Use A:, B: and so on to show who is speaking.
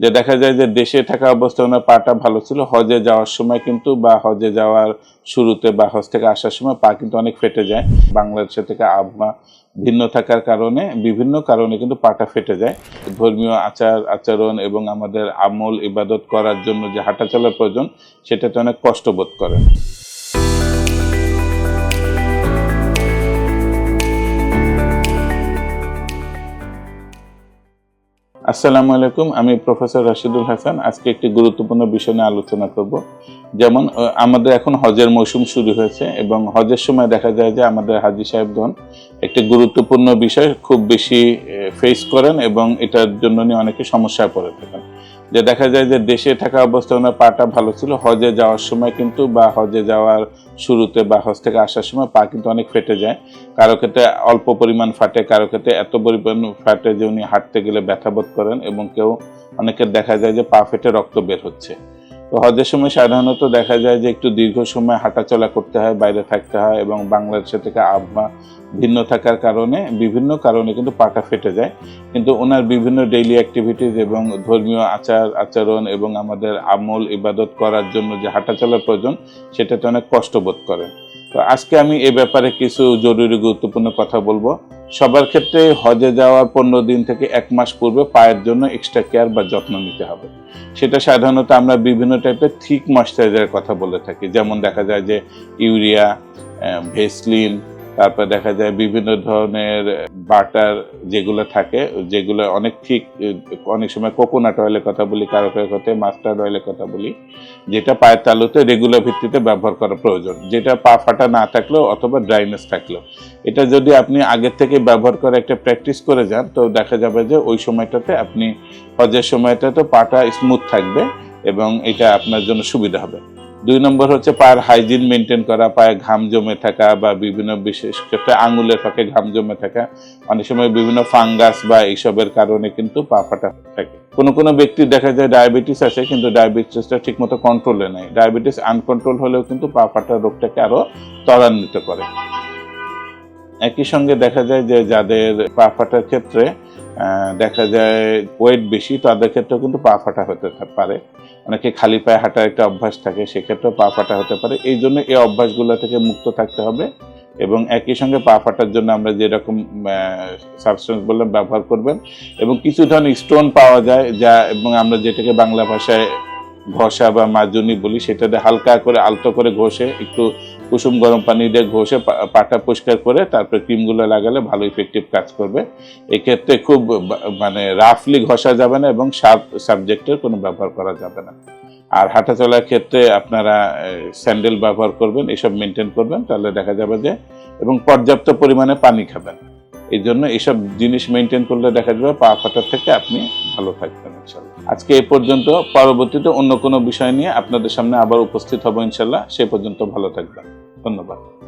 A: যে দেখা যায় যে দেশে থাকা অবস্থায় ওনার পাটা ভালো ছিল। হজে যাওয়ার সময় কিন্তু বা হজে যাওয়ার শুরুতে বা হজ থেকে আসার সময় পা কিন্তু অনেক ফেটে যায়। বাংলাদেশে থেকে আবহাওয়া ভিন্ন থাকার কারণে, বিভিন্ন কারণে কিন্তু পাটা ফেটে যায়। ধর্মীয় আচার, আচরণ এবং আমাদের আমল, ইবাদত করার জন্য যে হাঁটা চলার প্রয়োজন, সেটাতে অনেক কষ্ট বোধ করেন। আসসালামু আলাইকুম, আমি প্রফেসর রাশিদুল হাসান। আজকে একটি গুরুত্বপূর্ণ বিষয় নিয়ে আলোচনা করব। যেমন আমাদের এখন হজের মৌসুম শুরু হয়েছে এবং হজের সময় দেখা যায় যে আমাদের হাজি সাহেবগণ একটি গুরুত্বপূর্ণ বিষয় খুব বেশি ফেস করেন এবং এটার জন্য নিয়ে অনেকে সমস্যায় পড়ে থাকেন। যে দেখা যায় যে দেশে থাকা অবস্থায় ওনার পাটা ভালো ছিল, হজে যাওয়ার সময় কিন্তু বা হজে যাওয়ার শুরুতে বা হজ থেকে আসার সময় পা কিন্তু অনেক ফেটে যায়। কারও ক্ষেত্রে অল্প পরিমাণ ফাটে, কারও ক্ষেত্রে এত পরিমাণ ফাটে যে উনি হাঁটতে গেলে ব্যথা বোধ করেন এবং কেউ অনেকের দেখা যায় যে পা ফেটে রক্ত বের হচ্ছে। তো হজের সময় সাধারণত দেখা যায় যে একটু দীর্ঘ সময় হাঁটাচলা করতে হয়, বাইরে থাকতে হয় এবং বাংলাদেশে থেকে আবহাওয়া ভিন্ন থাকার কারণে বিভিন্ন কারণে কিন্তু পাটা ফেটে যায়। কিন্তু ওনার বিভিন্ন ডেইলি অ্যাক্টিভিটিস এবং ধর্মীয় আচার, আচরণ এবং আমাদের আমল, ইবাদত করার জন্য যে হাঁটাচলার প্রয়োজন, সেটাতে অনেক কষ্ট বোধ করেন। তো আজকে আমি এ ব্যাপারে কিছু জরুরি গুরুত্বপূর্ণ কথা বলব। সবার ক্ষেত্রে হজে যাওয়ার পনেরো দিন থেকে এক মাস পূর্বে পায়ের জন্য এক্সট্রা কেয়ার বা যত্ন নিতে হবে। সেটা সাধারণত আমরা বিভিন্ন টাইপের থিক ময়শ্চারাইজারের কথা বলে থাকি। যেমন দেখা যায় যে ইউরিয়া ভেসলিন তারপর দেখা যায় বিভিন্ন ধরনের বাটার যেগুলো থাকে, যেগুলো অনেক ঠিক, অনেক সময় কোকোনাট অয়েলের কথা বলি, কারও কারও কথা মাস্টার্ড অয়েলের কথা বলি, যেটা পায়ের তালুতে রেগুলার ভিত্তিতে ব্যবহার করা প্রয়োজন। যেটা পা ফাটা না থাকলেও অথবা ড্রাইনেস থাকলেও। এটা যদি আপনি আগের থেকে ব্যবহার করে একটা প্র্যাকটিস করে যান, তো দেখা যাবে যে ওই সময়টাতে আপনি হজের সময়টাতে পাটা স্মুথ থাকবে এবং এটা আপনার জন্য সুবিধা হবে। দুই নম্বর হচ্ছে পায়ের হাইজিন মেনটেন করা, পায়ে ঘাম জমে থাকা বা বিভিন্ন বিশেষ ক্ষেত্রে আঙুলের ফাঁকে ঘাম জমে থাকা। অনেক সময় বিভিন্ন ফাঙ্গাস বা এইসবের কারণে কিন্তু পা ফাটা থাকে। কোনো কোনো ব্যক্তি দেখা যায় ডায়াবেটিস আছে, কিন্তু ডায়াবেটিসটা ঠিকমতো কন্ট্রোলে নেই। ডায়াবেটিস আনকন্ট্রোল হলেও কিন্তু পা ফাটা রোগটাকে আরও ত্বরান্বিত করে। একই সঙ্গে দেখা যায় যে যাদের পা ফাটার ক্ষেত্রে দেখা যায় ওয়েট বেশি তাদের ক্ষেত্রেও কিন্তু পা ফাটা হতে পারে। অনেকে খালি পায়ে হাঁটার একটা অভ্যাস থাকে, সেক্ষেত্রেও পা ফাটা হতে পারে। এই জন্য এই অভ্যাসগুলো থেকে মুক্ত থাকতে হবে এবং একই সঙ্গে পা ফাটার জন্য আমরা যেরকম সাবস্টেন্স বললাম, ব্যবহার করবেন এবং কিছু ধরনের স্টোন পাওয়া যায় যা এবং আমরা যেটাকে বাংলা ভাষায় ঘষা বা মাজুনি বলি, সেটাতে হালকা করে আলতো করে ঘষে একটু কুসুম গরম পানি দিয়ে ঘষে পাটা পরিষ্কার করে তারপরে ক্রিমগুলো লাগালে ভালো ইফেক্টিভ কাজ করবে। এক্ষেত্রে খুব মানে রাফলি ঘষা যাবে না এবং সাব সাবজেক্টের কোনো ব্যবহার করা যাবে না। আর হাঁটা চলার ক্ষেত্রে আপনারা স্যান্ডেল ব্যবহার করবেন, এসব মেনটেন করবেন, তাহলে দেখা যাবে যে, এবং পর্যাপ্ত পরিমাণে পানি খাবেন। এই জন্য এইসব জিনিস মেনটেন করলে দেখা যাবে পা ফাটার থেকে আপনি ভালো থাকবেন, ইনশাল্লাহ। আজকে এ পর্যন্ত, পরবর্তীতে অন্য কোনো বিষয় নিয়ে আপনাদের সামনে আবার উপস্থিত হব, ইনশাল্লাহ। সে পর্যন্ত ভালো থাকবেন। ধন্যবাদ।